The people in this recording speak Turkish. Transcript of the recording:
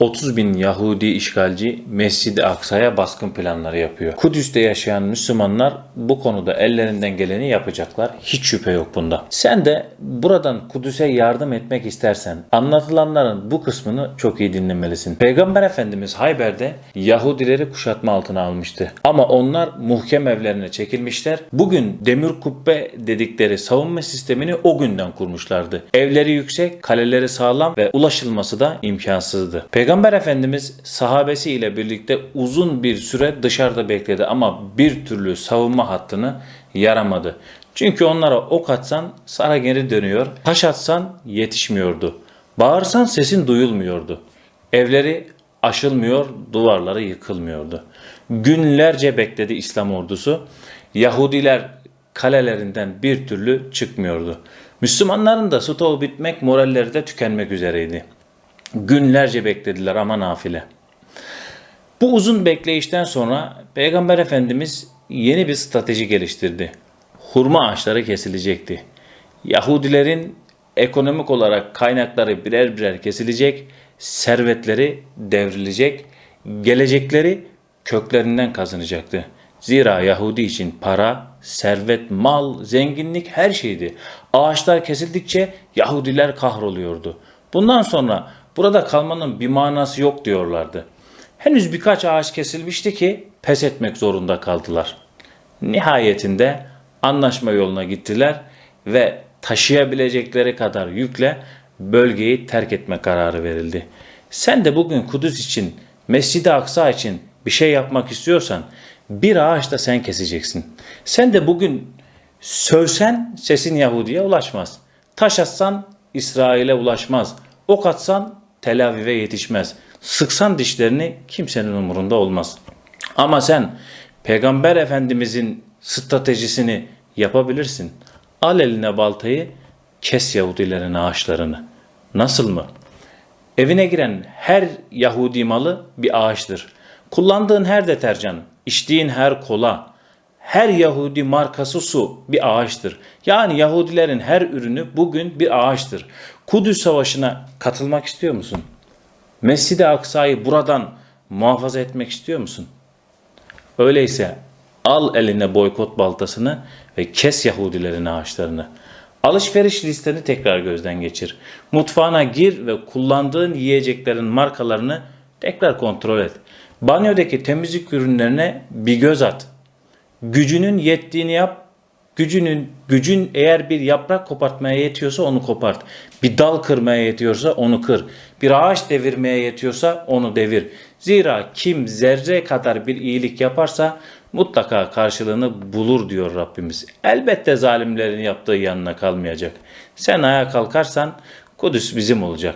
30 bin Yahudi işgalci Mescid-i Aksa'ya baskın planları yapıyor. Kudüs'te yaşayan Müslümanlar bu konuda ellerinden geleni yapacaklar. Hiç şüphe yok bunda. Sen de buradan Kudüs'e yardım etmek istersen anlatılanların bu kısmını çok iyi dinlemelisin. Peygamber Efendimiz Hayber'de Yahudileri kuşatma altına almıştı. Ama onlar muhkem evlerine çekilmişler. Bugün demir kubbe dedikleri savunma sistemini o günden kurmuşlardı. Evleri yüksek, kaleleri sağlam ve ulaşılması da imkansızdı. Peygamber Efendimiz sahabesi ile birlikte uzun bir süre dışarıda bekledi ama bir türlü savunma hattını yaramadı. Çünkü onlara ok atsan sana geri dönüyor, taş atsan yetişmiyordu. Bağırsan sesin duyulmuyordu. Evleri aşılmıyor, duvarları yıkılmıyordu. Günlerce bekledi İslam ordusu. Yahudiler kalelerinden bir türlü çıkmıyordu. Müslümanların da stoğu bitmek, moralleri de tükenmek üzereydi. Günlerce beklediler ama nafile. Bu uzun bekleyişten sonra Peygamber Efendimiz yeni bir strateji geliştirdi. Hurma ağaçları kesilecekti. Yahudilerin ekonomik olarak kaynakları birer birer kesilecek, servetleri devrilecek, gelecekleri köklerinden kazanacaktı. Zira Yahudi için para, servet, mal, zenginlik her şeydi. Ağaçlar kesildikçe Yahudiler kahroluyordu. Bundan sonra burada kalmanın bir manası yok diyorlardı. Henüz birkaç ağaç kesilmişti ki pes etmek zorunda kaldılar. Nihayetinde anlaşma yoluna gittiler ve taşıyabilecekleri kadar yükle bölgeyi terk etme kararı verildi. Sen de bugün Kudüs için, Mescid-i Aksa için bir şey yapmak istiyorsan bir ağaç da sen keseceksin. Sen de bugün sövsen sesin Yahudi'ye ulaşmaz. Taş atsan İsrail'e ulaşmaz. Ok atsan Tel Aviv'e yetişmez. Sıksan dişlerini kimsenin umurunda olmaz. Ama sen Peygamber Efendimizin stratejisini yapabilirsin. Al eline baltayı, kes Yahudilerin ağaçlarını. Nasıl mı? Evine giren her Yahudi malı bir ağaçtır. Kullandığın her deterjan, içtiğin her kola, her Yahudi markası su bir ağaçtır. Yani Yahudilerin her ürünü bugün bir ağaçtır. Kudüs Savaşı'na katılmak istiyor musun? Mescid-i Aksa'yı buradan muhafaza etmek istiyor musun? Öyleyse al eline boykot baltasını ve kes Yahudilerin ağaçlarını. Alışveriş listeni tekrar gözden geçir. Mutfağına gir ve kullandığın yiyeceklerin markalarını tekrar kontrol et. Banyodaki temizlik ürünlerine bir göz at. Gücünün yettiğini yap. Gücünün gücün eğer bir yaprak kopartmaya yetiyorsa onu kopart. Bir dal kırmaya yetiyorsa onu kır. Bir ağaç devirmeye yetiyorsa onu devir. Zira kim zerre kadar bir iyilik yaparsa mutlaka karşılığını bulur diyor Rabbimiz. Elbette zalimlerin yaptığı yanına kalmayacak. Sen ayağa kalkarsan Kudüs bizim olacak.